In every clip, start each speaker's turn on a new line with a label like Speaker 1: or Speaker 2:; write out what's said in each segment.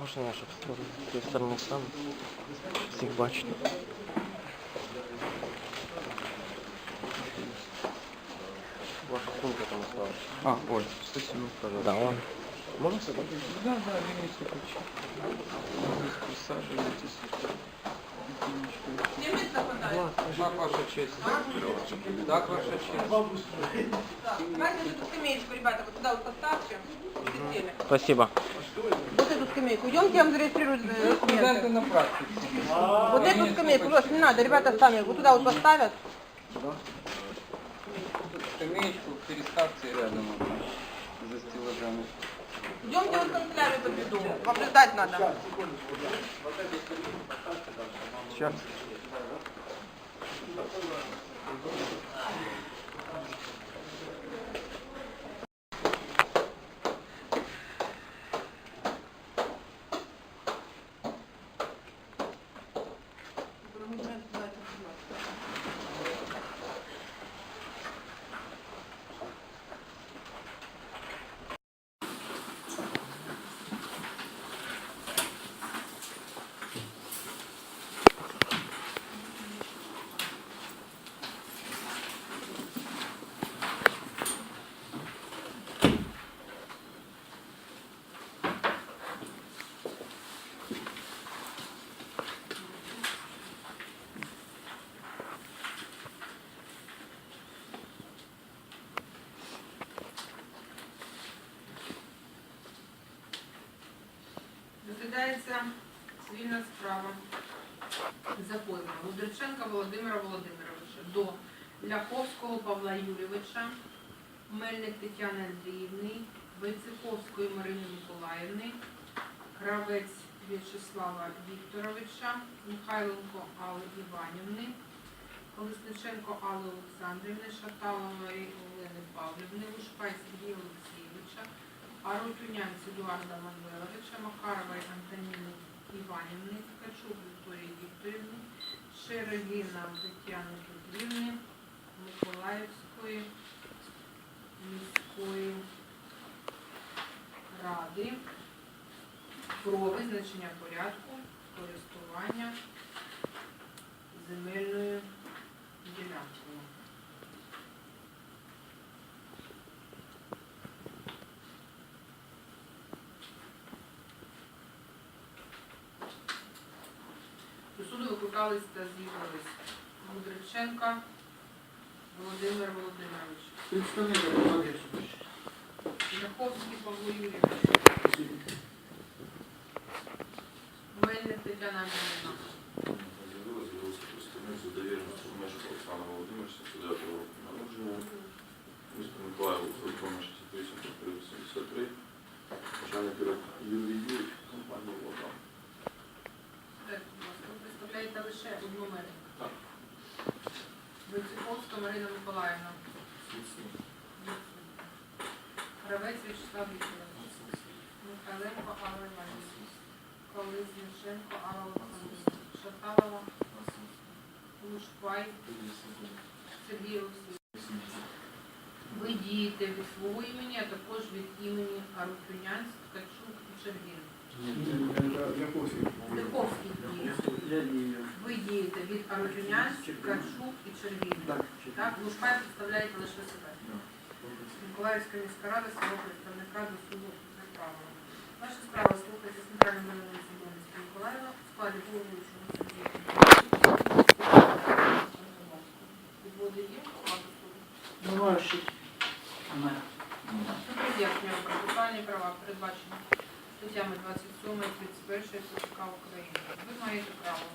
Speaker 1: Можна я щоб сторону з тієї сторони сам всіх бачити? Ваша сумка там осталась.
Speaker 2: А, ой, спасибо.
Speaker 1: Да, он.
Speaker 2: Можно с собой? Да, да, берите ключи. Здесь присаживайтесь. Так, ваша честь. Так, ваша честь.
Speaker 3: Давайте эту скамеечку, ребята, вот туда вот поставьте. Сидели.
Speaker 1: Спасибо.
Speaker 3: Вот эту скамейку. Идемте, я вам зарегистрирую э,
Speaker 2: Студенты
Speaker 3: документы.
Speaker 2: на практике.
Speaker 3: Вот эту скамейку, Леш, не надо, ребята сами вот туда вот поставят.
Speaker 2: Скамеечку переставьте рядом одну за стеллажами.
Speaker 3: Идемте вот в канцелярию подведу. Вам ждать надо.
Speaker 2: Сейчас. Thank you.
Speaker 4: Розглядається цивільна справа за позовом Мудриченка Володимира Володимировича. До Ляховського Павла Юрійовича, Мельник Тетяни Андріївни, Войцеховської Марини Миколаївни, Кравець В'ячеслава Вікторовича, Михайленко Алли Іванівни, Колесниченко Алли Олександрівни, Шаталової Олени Павлівни, Лушпай Сергія Олексійовича, Арутюнянць Едуарда Манвеловича, Макарової Антоніни Іванівни, Ткачук Вікторії Вікторівни, Шерегіна Тетяни Петрівни, Миколаївської міської ради про визначення порядку користування земельною ділянкою. Викликались та з'явились Мудриченка Володимир Володимирович,
Speaker 5: Представник суду.
Speaker 4: Ляховський Павло Юрійович, Мельник Тетяна Андріївна,
Speaker 6: З'явилась з'явився представник за довіреності Мешка Олександра Володимировича, сюди про народження. Місто Миколаїв, Фронтона 68 Начальник Юрій Юрій, компанія «Волгам».
Speaker 4: Дайте, будь ласка, ви представляєте лише одну Мельник.
Speaker 6: Так.
Speaker 4: Войцеховська Марина Миколаївна, Гравець Вячеслав Вікторович, Михайленко Алла Іванівна, Колизниченко Алла Олександрівна, Шаталова, Лушпай, Сергій Олексійович. Ви дієте від свого імені, а також від імені Арутюнянськ, Ткачук і Чергін. Лиховський діє. Ви дієте від Арутюнянськ, Ткачук і Чергін.
Speaker 5: Так,
Speaker 4: Так, Лушпай представляєте лише себе. Миколаївська міська рада свого представника до суду за. Ваша справа слухається Центральним районним судом міста Миколаєва в складі головуючого судді. Підводи є, складу суду.
Speaker 5: Немає ще. Немає.
Speaker 4: Суд роз'яснює процесуальні права, передбачені статтями 27 і 31 КПК України. Ви маєте право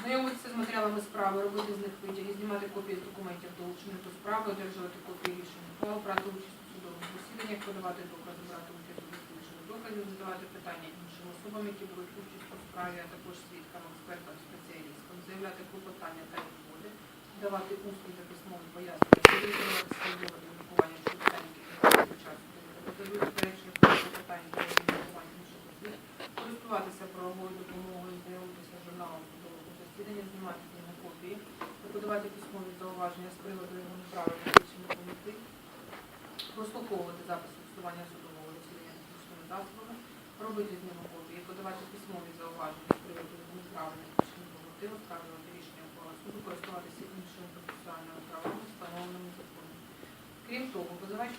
Speaker 4: знайомитися з матеріалами справи, робити з них витяги, знімати копії з документів долучених до справи, одержувати копії ухвал, брати участь у судових засіданнях, подавати докази, брати участь у дослідженні доказів, задавати питання іншим особам, які беруть участь у справі, а також свідкам, експертам, спеціалістам, заявляти клопотання та відводи, давати усні та письмові пояснення, підтримувати свої доводи обґрунтування щодо питань, які не учасники, доказують заперечення про питання та обґрунтування інших осіб, користуватися правовою допомогою, знайомитися з журналом судового засідання, знімати з ними копії, подавати письмові зауваження з приводу його неправильних рішень комітет, прослуховувати запис фіксування судового засідання технічними засобами, робити з ними копії, подавати письмові зауваження з приводу його неправильних рішень комітету, оскаржувати рішення ухвали суду, користуватися іншими процесуальними правами, встановленими законом. Крім того,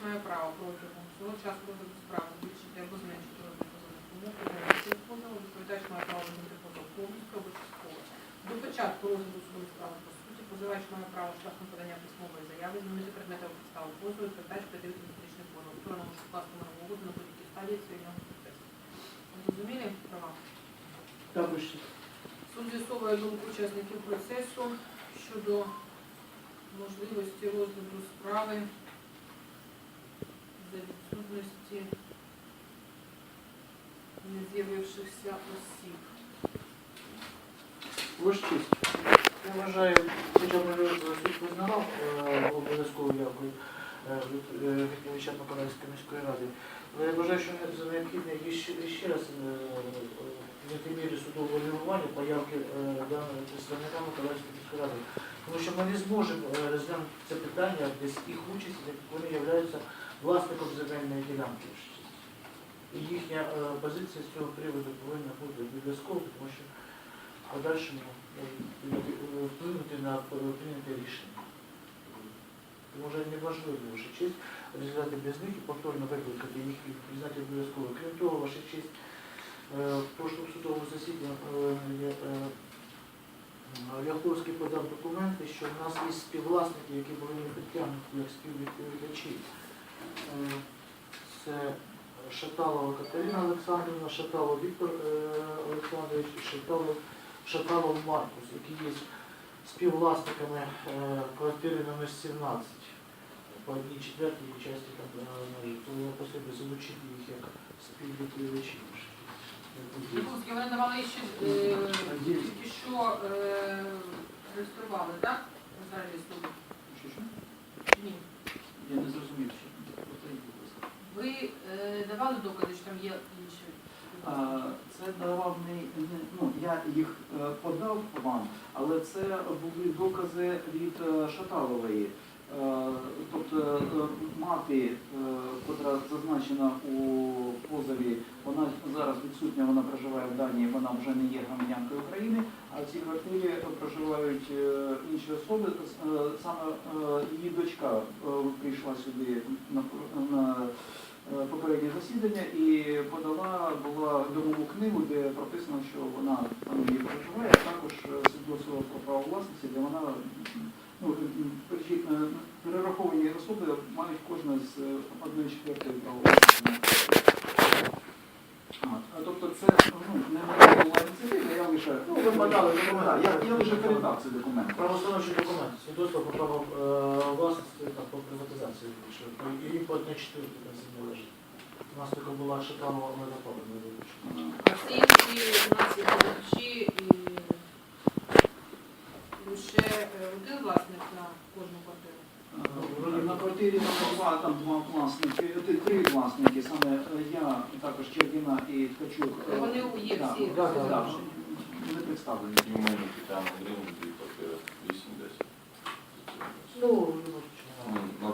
Speaker 4: має право протягом всього часу розгляду справи збільшити або зменшити розмір позовних позовів позову, відповідач має право визнати позов повністю або частково. До початку розгляду судової справи по суті, позивач має право шляхом подання письмової заяви змінити предметом підставу позову, відповідач передають юридичний позов, сторону може вкласти на будь-якій стадії цивільного процесу. Зрозумілі права? Суд з'ясовує думку учасників процесу щодо можливості розгляду справи за відсутності не з'явившихся осіб.
Speaker 5: Ваш честь. Я вважаю, хоча б суд визнавав е, обов'язкову явку е, е, відповідача Миколаївської міської ради. Але я вважаю, що за необхідне ще, ще раз е, мірі судового реагування по явки е, даного представника Миколаївської міської ради. Тому що ми не зможемо розглянути це питання без їх участі, вони являються власником земельної ділянки. І їхня е, позиція з цього приводу повинна бути обов'язково, тому що в подальшому е, вплинути на е, прийняте рішення. Може неважливо, ваша честь, розглядати без них і повторно викликати їх і признати обов'язково. Крім того, ваша честь, е, в прошлому судовому засіданні е, е, Ляховський подав документи, що в нас є співвласники, які були не притягнуті як співвідповідачі. Е, Це Шаталова Катерина Олександрівна, Шаталов Віктор е, Олександрович і Шаталов, Шаталов Маркус, які є співвласниками е, квартири номер 17 по одній четвертій часті просив би залучити їх як співвідповідачі.
Speaker 4: Вони давали ще тільки що реєстрували, так? Чи Ні.
Speaker 5: Я не зрозумів, ласка.
Speaker 4: Ви е, давали докази, що там є інші?
Speaker 7: Це давав не, не- ну, я їх е, подав вам, але це були докази від е, Шаталової. Е, Тобто е, мати, е, котра зазначена у позові, вона зараз відсутня, вона проживає в Данії, вона вже не є громадянкою України, а в цій квартирі проживають інші особи. Саме її дочка прийшла сюди на, попереднє засідання і подала була домову книгу, де прописано, що вона там її проживає, а також свідоцтво про право власності, де вона ну, е, перераховані особи мають кожна з е, одної четвертої право власності. От. А, Тобто це ну, не моя була ініціатива, я лише
Speaker 5: Ну, ви подали документи.
Speaker 7: Так, я, я лише передав цей документ.
Speaker 5: Правоустановчий документ, свідоцтво про право е, власності та по приватизації вийшло. І по одній четвертій там землі лежить. У нас тільки була Шаталова Мелопова, не вибачте.
Speaker 4: А всі інші у нас і е, один власник на кожну квартиру.
Speaker 7: Е, На квартирі номер два там два власники, е, три власники, саме е, я, також Чердіна і Ткачук. Е,
Speaker 4: Вони є
Speaker 7: да,
Speaker 4: всі.
Speaker 5: да, да,
Speaker 4: залишені.
Speaker 7: Не представлені.
Speaker 6: Мене Тетяна Грин, дві квартири, 8-10.
Speaker 5: Ну.
Speaker 6: Ну.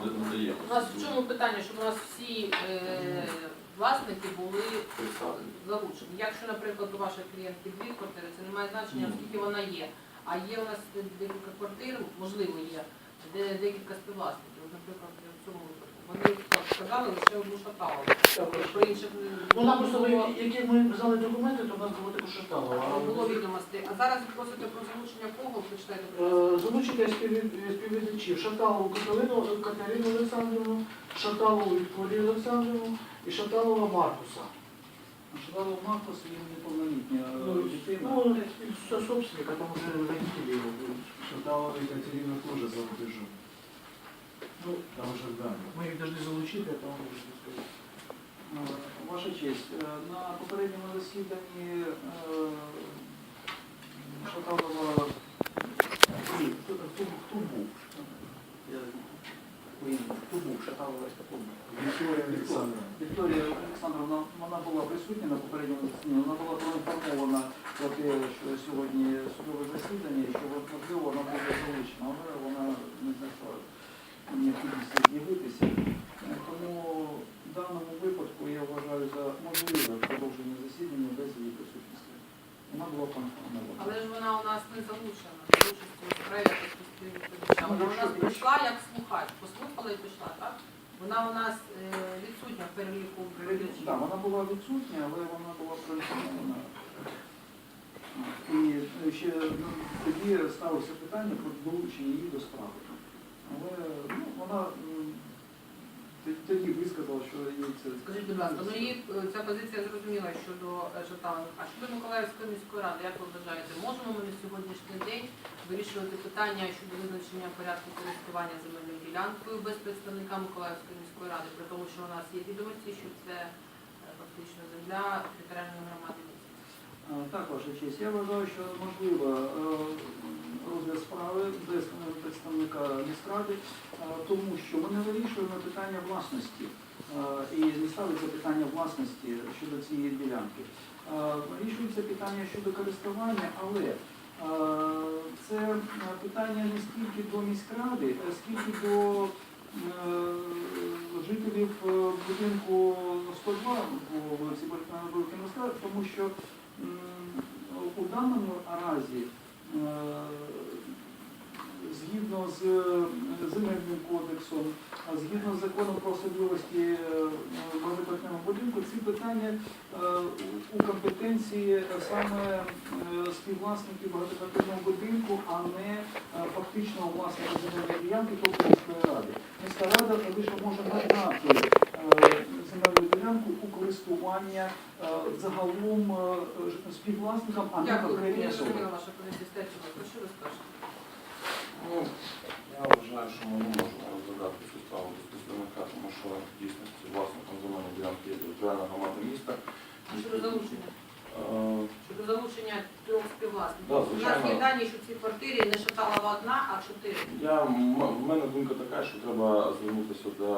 Speaker 4: У нас в чому питання, щоб у нас всі е, власники були
Speaker 6: Представлені.
Speaker 4: залучені. Якщо, наприклад, у вашої клієнтки дві квартири, це не має значення,
Speaker 6: Ні.
Speaker 4: оскільки вона є. А є у нас декілька квартир, можливо, є, де декілька співвласників. Наприклад, в цьому випадку. Вони так сказали лише одну шаталу. Про інших не
Speaker 5: Ну, просто,
Speaker 4: було,
Speaker 5: ви- які ми взяли документи, то в нас було таке Шаталова.
Speaker 4: не було відомостей. А зараз ви просите про залучення кого? Прочитайте. будь ласка.
Speaker 5: Е, Залучити співвід- співвідачів Шаталову Катерину, Катерину Олександрівну, Шаталову Вікторію Олександрівну і Шаталова Маркуса.
Speaker 7: Шадалов Маркус, він неповнолітня е,
Speaker 5: Ну,
Speaker 7: дитина.
Speaker 5: Ну, все собственник, а там уже родители его будут.
Speaker 8: Шаталова Екатерина тоже за рубежом.
Speaker 5: Ну,
Speaker 8: Там уже да.
Speaker 5: мы их должны залучить, а там уже не сказать.
Speaker 7: Е, Ваша честь, е, на попередньому засіданні е, Шаталова ні, хто, хто, хто був? Я, ой, хто був? Шаталової такого.
Speaker 8: Виктория Александровна.
Speaker 7: Вікторія Олександровна, вона була присутня на попередньому засіданні, вона була проінформована про те, що сьогодні судове засідання, і що можливо вона буде залучена, але вона не знайшла необхідності з'явитися. Тому в даному випадку я вважаю за можливе продовження засідання без її присутності. Вона була проінформована.
Speaker 4: Але ж вона у нас не залучена до участі у справі. Вона у нас прийшла як слухач, послухала і пішла, так? Вона у нас е, відсутня в переліку
Speaker 7: Так, вона була відсутня, але вона була проінформована. І ще ну, тоді ставилося питання про долучення її до справи. Але ну, вона тоді висказала, що їй це
Speaker 4: Скажіть, будь ласка, ну її е, ця позиція зрозуміла щодо е, А щодо Миколаївської міської ради, як ви вважаєте, можемо ми на сьогоднішній день вирішувати питання щодо визначення порядку користування земельною ділянкою без представника Миколаївської міської ради, при тому, що у нас є відомості, що це е, фактично земля територіальної громади міста.
Speaker 7: Так, ваша честь. Я вважаю, що можливо розгляд справи без е, представника міськради, е, тому що ми не вирішуємо питання власності е, і не ставиться питання власності щодо цієї ділянки. Е, Вирішується питання щодо користування, але е, це е, питання не стільки до міськради, а скільки до е, жителів е, будинку 102 по вулиці Борисової міста, тому що у даному разі е, згідно з е, земельним кодексом, згідно з законом про особливості е, багатоквартирного будинку, ці питання е, у- компетенції е, саме е, співвласників багатоквартирного будинку, а не е, фактичного власника земельної ділянки, тобто міської ради. Міська рада лише може надати е, земельну ділянку у користування е, загалом е, співвласникам, а не
Speaker 4: Дякую,
Speaker 7: окремій особі.
Speaker 4: зрозуміла ваша позиція.
Speaker 6: Ну, я вважаю, що ми не можемо розглядати цю справу без представника, тому що в дійсності власником земельної ділянки є територіальна громада міста.
Speaker 4: Щодо залучення?
Speaker 6: Е,
Speaker 4: Щодо залучення трьох співвласників.
Speaker 6: Да,
Speaker 4: У нас є
Speaker 6: звичайно.
Speaker 4: дані, що в цій квартирі не Шаталова одна, а чотири.
Speaker 6: Я, м- в мене думка така, що треба звернутися до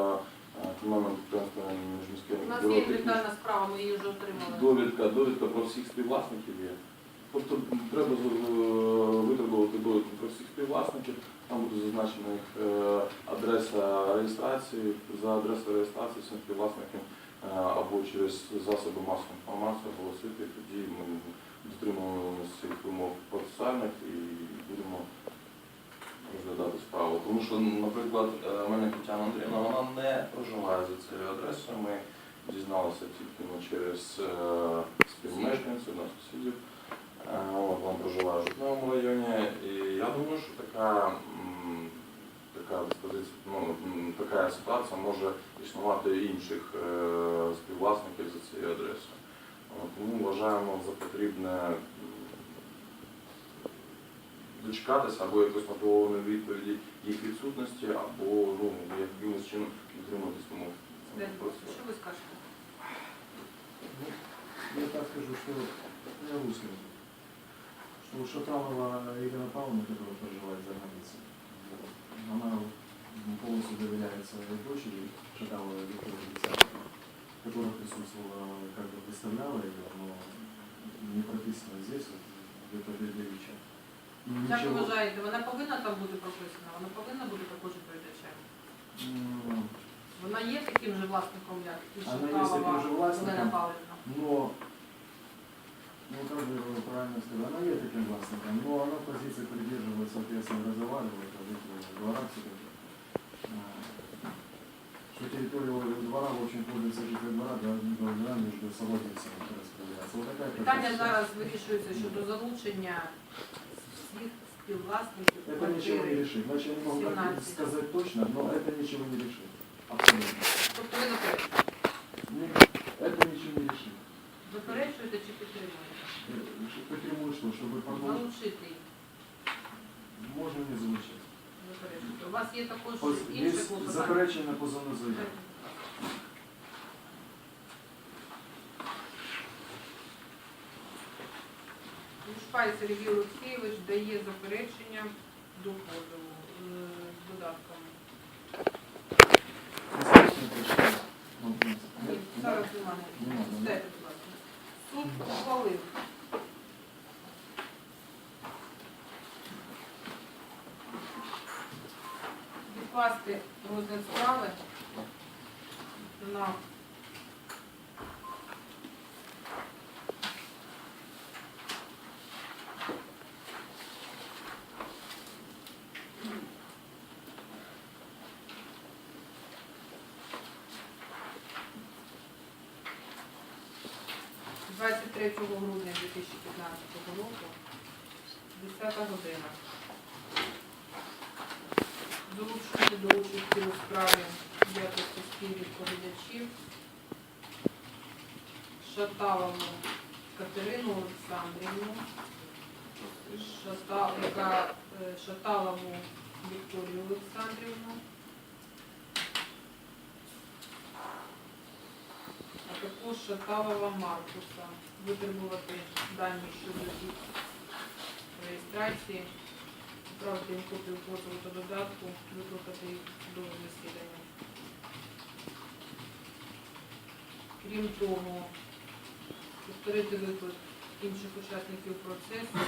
Speaker 6: комунального підприємства міжміське
Speaker 4: У нас є інвентарна справа, ми її вже отримали.
Speaker 6: довідка, довідка про всіх співвласників є. Тобто треба е, витребувати довідку про всіх співвласників, там буде зазначена їх е, адреса реєстрації, за адресою реєстрації всім співвласникам е, або через засоби масової інформації оголосити, тоді ми дотримуємо цих вимог процесуальних і будемо розглядати справу. Тому що, наприклад, е, мене Тетяна Андріївна, вона не проживає за цією адресою. Ми дізналися тільки ну, через е, співмешканців, на сусідів. Е, вона проживає в житловому районі. І я думаю, що така, така, ну, така ситуація може існувати інших співвласників за цією адресою. Тому вважаємо за потрібне дочекатися або якось мотивованої відповіді їх відсутності, або ну, якимось чином дотримуватись вимог.
Speaker 4: Стецько, Що ви скажете?
Speaker 8: Я так скажу, что я русский. Что у Шаталова Ирина Павловна, которая проживает за границей, вот, она м, полностью доверяет своей дочери Шаталовой Виктории Александровне, которая присутствовала, как бы выставляла ее, но не прописана здесь, вот, где-то в Бердевиче.
Speaker 4: Як ви вважаєте, вона повинна там бути прописана? Вона повинна бути також відповідачем?
Speaker 8: М,
Speaker 4: Вона є таким же власником, як і
Speaker 8: Вона є таким же власником.
Speaker 4: Олена Павлівна?
Speaker 8: Но, ну как бы вы правильно сказали, она есть таким властником, но она в позиции придерживает, соответственно, разговаривает о жителях двора все-таки. А, Что территория двора, в общем, пользуется жители двора, да, должна между совладельцами распределяться. Вот такая
Speaker 4: Питання зараз вирішується щодо залучення всіх співвласників
Speaker 8: Это ничего не
Speaker 4: квартири.
Speaker 8: решит. Значит, я не могу так
Speaker 4: 17.
Speaker 8: сказать точно, но это ничего не решит. Абсолютно.
Speaker 4: Тобто ви заперечуєте?
Speaker 8: Не- Это ничего не решит.
Speaker 4: Заперечуєте чи підтримуєте?
Speaker 8: Э, ш- Почему что? Чтобы продолжить?
Speaker 4: Залучити їх.
Speaker 8: Можно не звучать.
Speaker 4: Заперечуєте. У вас є також
Speaker 8: Поз-
Speaker 4: інше
Speaker 8: Есть
Speaker 4: клопотання?
Speaker 8: заперечення позовну заяву.
Speaker 4: Лушпай Сергій Олексійович дає заперечення до позову е, з додатками. Зараз немає. Суд ухвалив. Відкласти розгляд 3 грудня 2015 року, 10 година. Долучити до участі у справі якості співвідповідачів Шаталову Катерину Олександрівну, Шатал, е, Шаталову Вікторію Олександрівну. Також Шаталова Маркуса витребувати дані щодо реєстрації, відправити їм копію позову та додатку, викликати їх до засідання. Крім того, повторити виклик інших учасників процесу,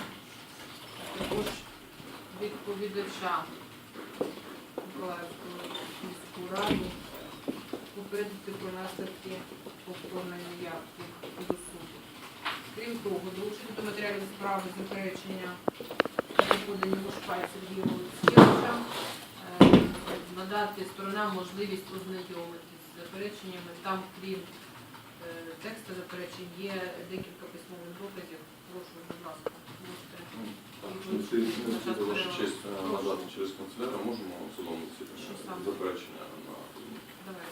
Speaker 4: а також відповідача Миколаївської міську раду попередити про наслідки повторної явки. Крім того, долучити до матеріалів справи заперечення які подані Лушпай Сергія Олексійовича, е, надати сторонам можливість ознайомитися з запереченнями. Там, крім е, тексту заперечень, є декілька письмових доказів. Прошу, будь ласка, можете.
Speaker 6: Честь е, надати через канцеляра, можемо судовому
Speaker 4: Що
Speaker 6: заперечення на
Speaker 4: Давай.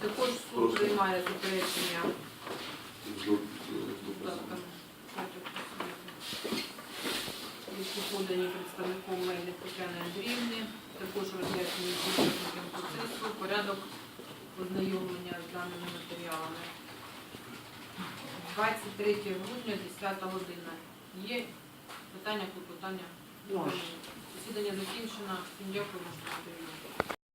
Speaker 4: Також суд приймає заперечення
Speaker 6: з доп- з
Speaker 4: будь ласка,
Speaker 6: доказом.
Speaker 4: Які подані представником Мельник Тетяни Андріївни, також роз'яснюють учасникам процесу порядок ознайомлення з даними матеріалами. 23 грудня, 10 година. Є питання, клопотання? Засідання закінчено. Всім дякую, перевірити.